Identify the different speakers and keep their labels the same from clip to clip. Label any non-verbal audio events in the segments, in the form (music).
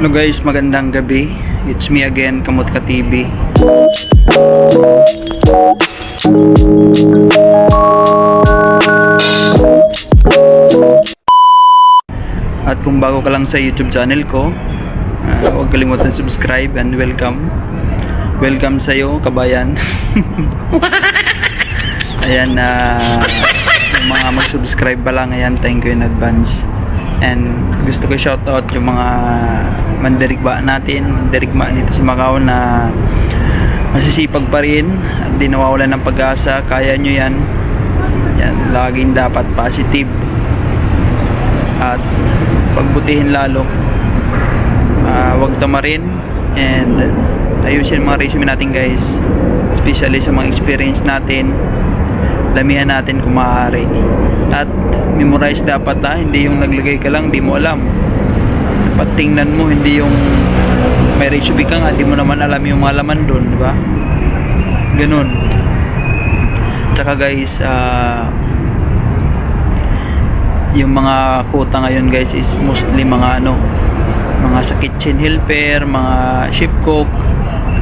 Speaker 1: Hello guys, magandang gabi. It's me again, Kamot Ka TV. At kung bago ka lang sa YouTube channel ko, ah, huwag kalimutan subscribe and welcome. Welcome sa iyo, kabayan. (laughs) ayan na yung mga mag-subscribe pa lang, ayan, thank you in advance. And gusto ko shoutout yung mga mandirigma natin, mandirigma dito sa Macau na masisipag pa rin, hindi nawawalan ng pag-asa, kaya nyo yan. Yan, laging dapat positive. At pagbutihin lalo. Ah, wag tamarin and ayusin mga resume natin guys. Especially sa mga experience natin. Damihan natin kung maaari. At memorize dapat ha, hindi yung naglagay ka lang, di mo alam. Dapat tingnan mo, hindi yung may resume ka nga, di mo naman alam yung mga laman doon, di ba? Ganun. Tsaka guys, ah yung mga kuta ngayon guys is mostly mga ano mga sa kitchen helper mga ship cook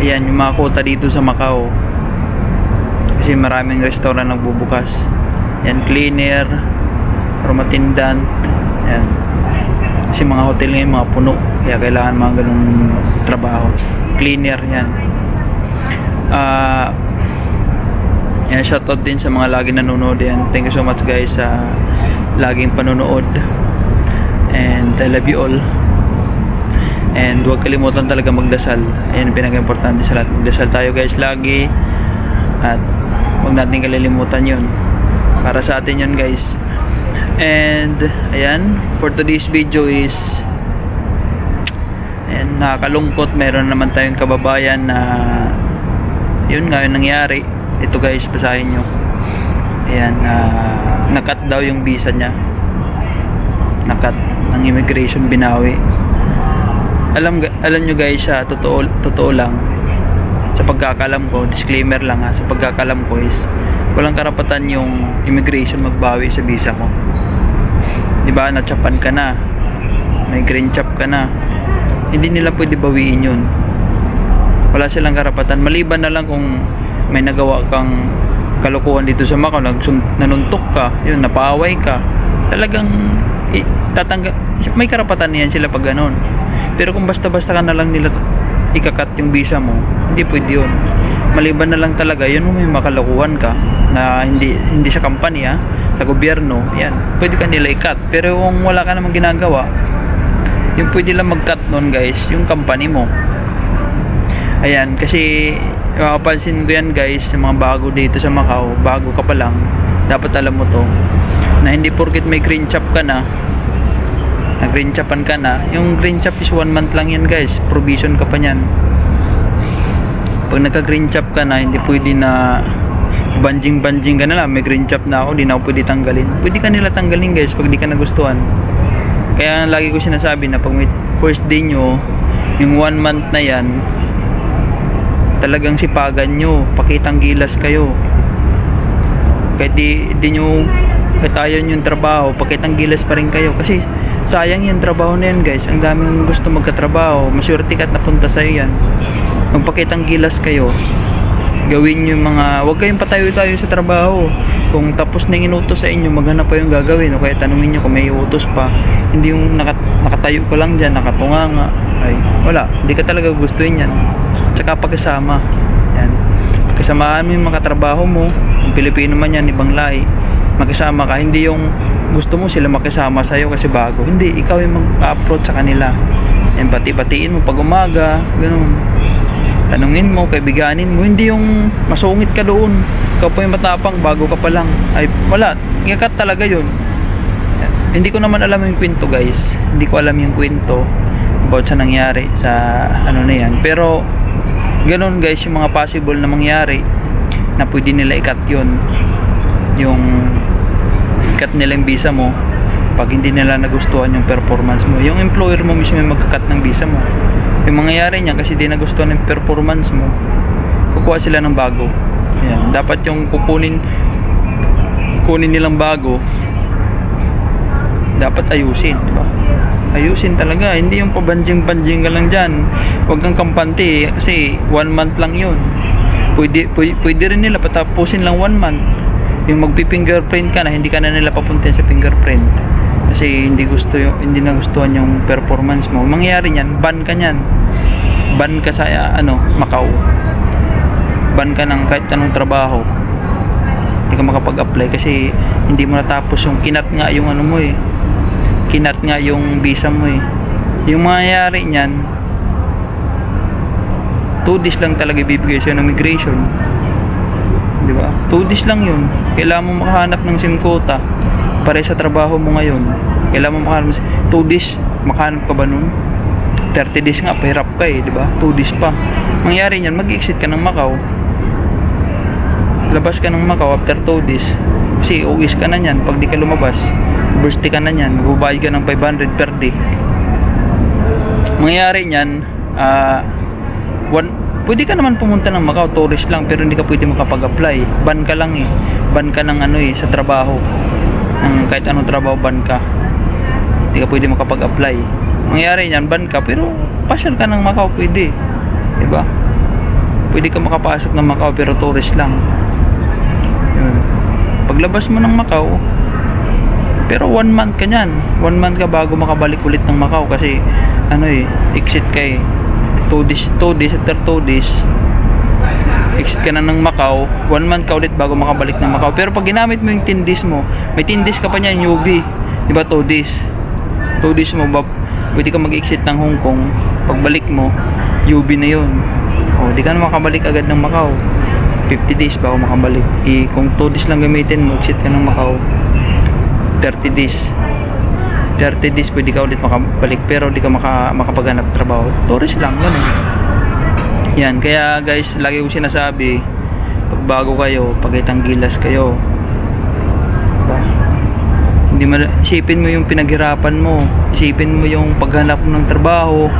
Speaker 1: ayan yung mga kuta dito sa Macau kasi maraming restaurant nagbubukas yan cleaner room attendant yan kasi mga hotel ngayon mga puno kaya kailangan mga ganung trabaho cleaner yan ah yan, shoutout din sa mga lagi nanonood yan. Thank you so much guys sa laging panonood. And I love you all. And huwag kalimutan talaga magdasal. Ayan ang pinaka-importante sa lahat. Magdasal tayo guys lagi. At huwag natin kalilimutan yun. Para sa atin yun guys. And ayan, for today's video is ayan, nakakalungkot. Meron naman tayong kababayan na yun nga yung nangyari. Ito guys basahin nyo. Ayan uh, nakat daw yung visa niya. Nakat ng immigration binawi. Alam alam nyo guys sa totoo totoo lang sa pagkakalam ko disclaimer lang ha sa pagkakalam ko is walang karapatan yung immigration magbawi sa visa ko di ba? Natsapan ka na. May green chap ka na. Hindi nila pwede bawiin yun. Wala silang karapatan. Maliban na lang kung may nagawa kang kalukuhan dito sa Macau nanuntok ka yun napaaway ka talagang tatangga may karapatan niyan sila pag ganun. Pero kung basta-basta ka na lang nila ikakat yung visa mo hindi pwede yun. Maliban na lang talaga yun may makalukuhan ka na hindi hindi sa company ha sa gobyerno yan pwede ka nila ikat pero kung wala ka namang ginagawa yung pwede lang mag-cut nun guys yung company mo Ayan, kasi mapapansin ko yan guys, sa mga bago dito sa Macau, bago ka pa lang, dapat alam mo to, na hindi porket may green chop ka na, na green chopan ka na, yung green chop is one month lang yan guys, provision ka pa niyan. Pag nagka green chop ka na, hindi pwede na banjing-banjing ka na lang, may green chop na ako, di na ako pwede tanggalin. Pwede ka nila tanggalin guys, pag di ka nagustuhan. Kaya lagi ko sinasabi na pag may first day nyo, yung one month na yan, talagang sipagan nyo, pakitang gilas kayo. Kahit di, di nyo, kahit ayaw yung trabaho, pakitang gilas pa rin kayo. Kasi sayang yung trabaho na yan guys. Ang daming gusto magkatrabaho, masyurti ka at napunta sa'yo yan. Magpakitang gilas kayo. Gawin yung mga, huwag kayong patayo-tayo sa trabaho. Kung tapos na yung inutos sa inyo, maghanap pa yung gagawin. O kaya tanungin nyo kung may utos pa. Hindi yung nakat, nakatayo ko lang dyan, nakatunga nga. Ay, wala. Hindi ka talaga gustuin yan. Tsaka pagkasama yan. Pagkasamaan mo yung mga katrabaho mo. Kung Pilipino man yan ibang lahi. Magkasama ka. Hindi yung gusto mo sila makisama sa'yo kasi bago. Hindi. Ikaw yung mag-approach sa kanila. Yan pati-patiin mo pag umaga. Ganun tanungin mo kaibiganin mo hindi yung masungit ka doon. Ikaw pa yung matapang bago ka pa lang. Ay wala. Ngakat talaga yun. Hindi ko naman alam yung kwento guys. Hindi ko alam yung kwento about sa nangyari sa ano na yan. Pero ganun guys yung mga possible na mangyari na pwede nila ikat yun. Yung ikat nila yung visa mo pag hindi nila nagustuhan yung performance mo yung employer mo mismo yung magkakat ng visa mo yung mangyayari niya kasi di nagustuhan yung performance mo kukuha sila ng bago Ayan. dapat yung kukunin kukunin nilang bago dapat ayusin di ba ayusin talaga. Hindi yung pabanjing-banjing ka lang dyan. Huwag kang kampante kasi one month lang yun. Pwede, pwede, pwede rin nila patapusin lang one month. Yung magpi-fingerprint ka na, hindi ka na nila papuntin sa fingerprint. Kasi hindi gusto yung, hindi na gustuhan yung performance mo. Mangyayari niyan, ban ka niyan. Ban ka sa ano, Macau. Ban ka ng kahit anong trabaho. Hindi ka makapag-apply kasi hindi mo natapos yung kinat nga yung ano mo eh. Kinat nga yung visa mo eh. Yung mangyayari niyan, 2 days lang talaga ibibigay sa'yo ng migration. Di ba? 2 days lang yun. Kailangan mo makahanap ng SIM quota pare sa trabaho mo ngayon. Kailangan mo makahanap 2 days, makahanap ka ba nun? 30 days nga, pahirap ka eh, di ba? 2 days pa. Mangyari niyan, mag-exit ka ng Macau. Labas ka ng Macau after 2 days. Kasi uwis ka na niyan pag di ka lumabas. Bursty ka na niyan, magbabayad ka ng 500 per day. Mangyari niyan, ah, one, pwede ka naman pumunta ng Macau, tourist lang, pero hindi ka pwede makapag-apply. Ban ka lang eh. Ban ka ng ano eh, sa trabaho. Ng kahit anong trabaho, ban ka. Hindi ka pwede makapag-apply. Mangyari niyan, ban ka, pero pasyal ka ng Macau, pwede. Diba? Pwede ka makapasok ng Macau, pero tourist lang. Yun. Paglabas mo ng Macau, pero one month ka niyan. One month ka bago makabalik ulit ng Macau kasi ano eh, exit ka eh. Two days, two days after two days, exit ka na ng Macau, one month ka ulit bago makabalik ng Macau. Pero pag ginamit mo yung 10 days mo, may 10 days ka pa niyan, UB. Di ba, 2 days? 2 days mo, ba, pwede ka mag-exit ng Hong Kong. Pagbalik mo, UB na yun. O, di ka na makabalik agad ng Macau. 50 days bago makabalik. I, kung 2 days lang gamitin mo, exit ka ng Macau, 30 days. 30 days pwede ka ulit makabalik pero di ka maka, makapaghanap trabaho. Tourist lang, ganun. Yan, kaya guys, lagi ko sinasabi, pag bago kayo, pag gilas kayo, diba? hindi mo, isipin mo yung pinaghirapan mo, isipin mo yung paghanap ng trabaho,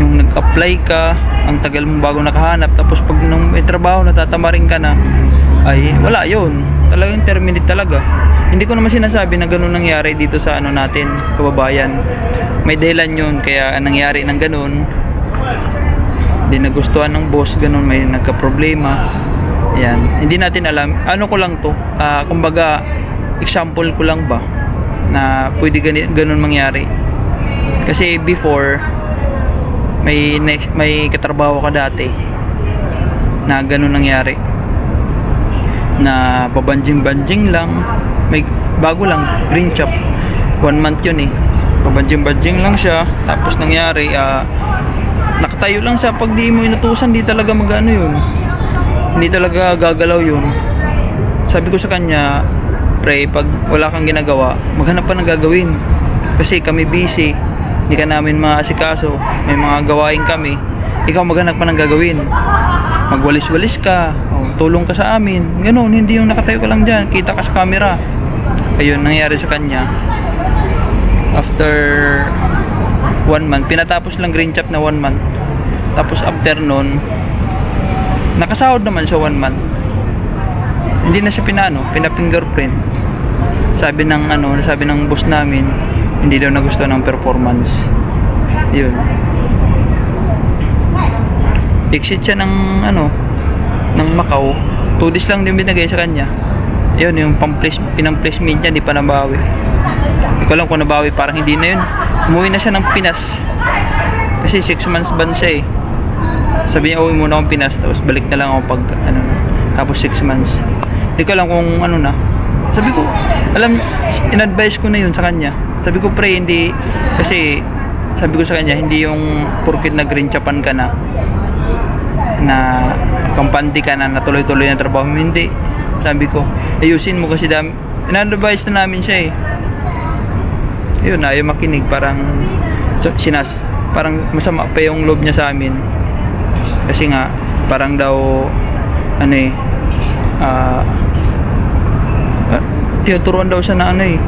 Speaker 1: yung nag-apply ka, ang tagal mo bago nakahanap, tapos pag nung may trabaho, natatamarin ka na, ay wala yun. Talagang terminate talaga. Hindi ko naman sinasabi na ganun nangyari dito sa ano natin, kababayan. May dahilan yun, kaya nangyari ng ganun. Hindi nagustuhan ng boss, ganun, may nagka-problema. Yan. Hindi natin alam. Ano ko lang to, ah, kumbaga, example ko lang ba, na pwede gani, ganun mangyari. Kasi before, may may katrabaho ka dati na ganun nangyari na pabanjing-banjing lang. May bago lang green chop. One month yun eh. Pabanjing-banjing lang siya. Tapos nangyari ah, nakatayo lang siya. Pag di mo inutusan di talaga magano yun. Hindi talaga gagalaw yun. Sabi ko sa kanya pre pag wala kang ginagawa maghanap pa ng gagawin. Kasi kami busy. Hindi ka namin maasikaso. May mga gawain kami. Ikaw maghanap pa ng gagawin. Magwalis-walis ka tulong ka sa amin. Ganun hindi yung nakatayo ka lang dyan. Kita ka sa camera. Ayun nangyari sa kanya. After one month pinatapos lang green chop na one month. Tapos after nun nakasahod naman siya one month. Hindi na siya pinano pina-fingerprint. Sabi ng ano sabi ng boss namin hindi daw nagustuhan ng performance. Yun. Exit siya ng ano ng Macau 2 days lang din binigay sa kanya. Yun yung pang-place, pinang-placement niya hindi pa nabawi. Hindi ko alam kung nabawi parang hindi na yun. Umuwi na siya ng Pinas. Kasi 6 months ban siya eh. Sabi niya uwi muna akong Pinas tapos balik na lang ako pag ano na. Tapos 6 months. Hindi ko alam kung ano na. Sabi ko alam in-advise ko na yun sa kanya. Sabi ko pre hindi kasi sabi ko sa kanya hindi yung porkit na green chapan ka na na kampante ka na natuloy-tuloy na trabaho hindi. Sabi ko ayusin mo kasi dami in-advise na namin siya eh. Yun ayaw makinig parang so, sinas parang masama pa yung loob niya sa amin. Kasi nga parang daw ano eh ah uh, tinuturuan daw siya na ano eh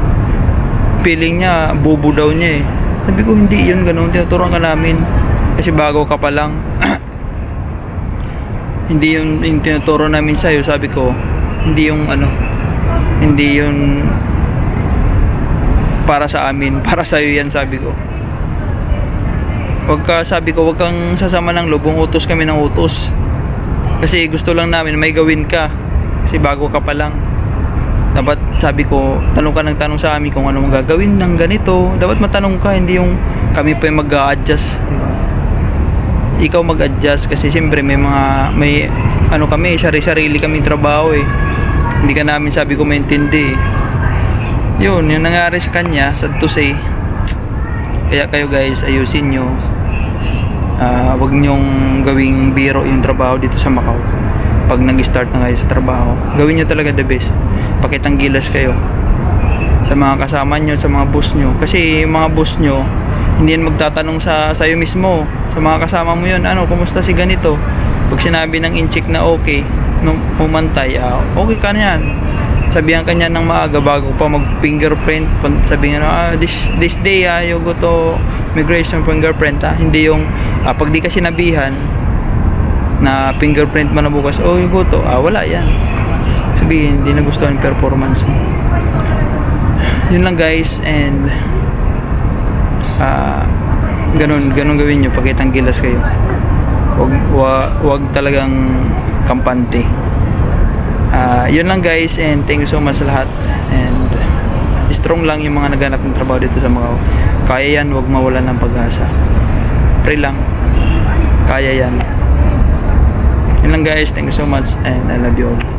Speaker 1: feeling niya bubo daw niya eh. Sabi ko hindi yun ganun tinuturuan ka namin. Kasi bago ka pa lang (clears throat) hindi yun yung tinuturo namin sa'yo sabi ko hindi yung ano hindi yun para sa amin (laughs) para sa'yo yan sabi ko Wag ka, sabi ko, wag kang sasama ng loob, kung utos kami ng utos. Kasi gusto lang namin, may gawin ka. Kasi bago ka pa lang. Dapat, sabi ko, tanong ka ng tanong sa amin kung ano mong gagawin ng ganito. Dapat matanong ka, hindi yung kami pa yung mag-a-adjust. di ba? Ikaw mag-adjust kasi siyempre may mga, may, ano kami, sari-sarili kami trabaho eh. Hindi ka namin sabi ko maintindihan eh. Yun, yung nangyari sa kanya, sad to say, kaya kayo guys, ayusin nyo. Ah, wag nyong gawing biro yung trabaho dito sa Macau. Pag nag-start na kayo sa trabaho, gawin nyo talaga the best. Pakitang gilas kayo sa mga kasama nyo, sa mga boss nyo. Kasi yung mga boss nyo, hindi yan magtatanong sa sayo mismo. Sa mga kasama mo yun, ano, kumusta si ganito? Pag sinabi ng incheck na okay, nung pumantay, ah, okay ka na yan sabihan kanya ng maaga bago pa mag fingerprint sabihin na ah, this this day ah, you go to migration fingerprint ah. hindi yung ah, pag di ka sinabihan na fingerprint mo na bukas oh you go to ah wala yan sabihin hindi nagustuhan yung performance mo yun lang guys and ah ganun ganun gawin nyo pagkitang gilas kayo. Wag, wag, talagang kampante. Ah, yun lang guys and thank you so much lahat. And strong lang yung mga naghanap ng trabaho dito sa Macau. Kaya yan wag mawalan ng pag-asa. Pray lang. Kaya yan. Yun lang guys thank you so much and I love you all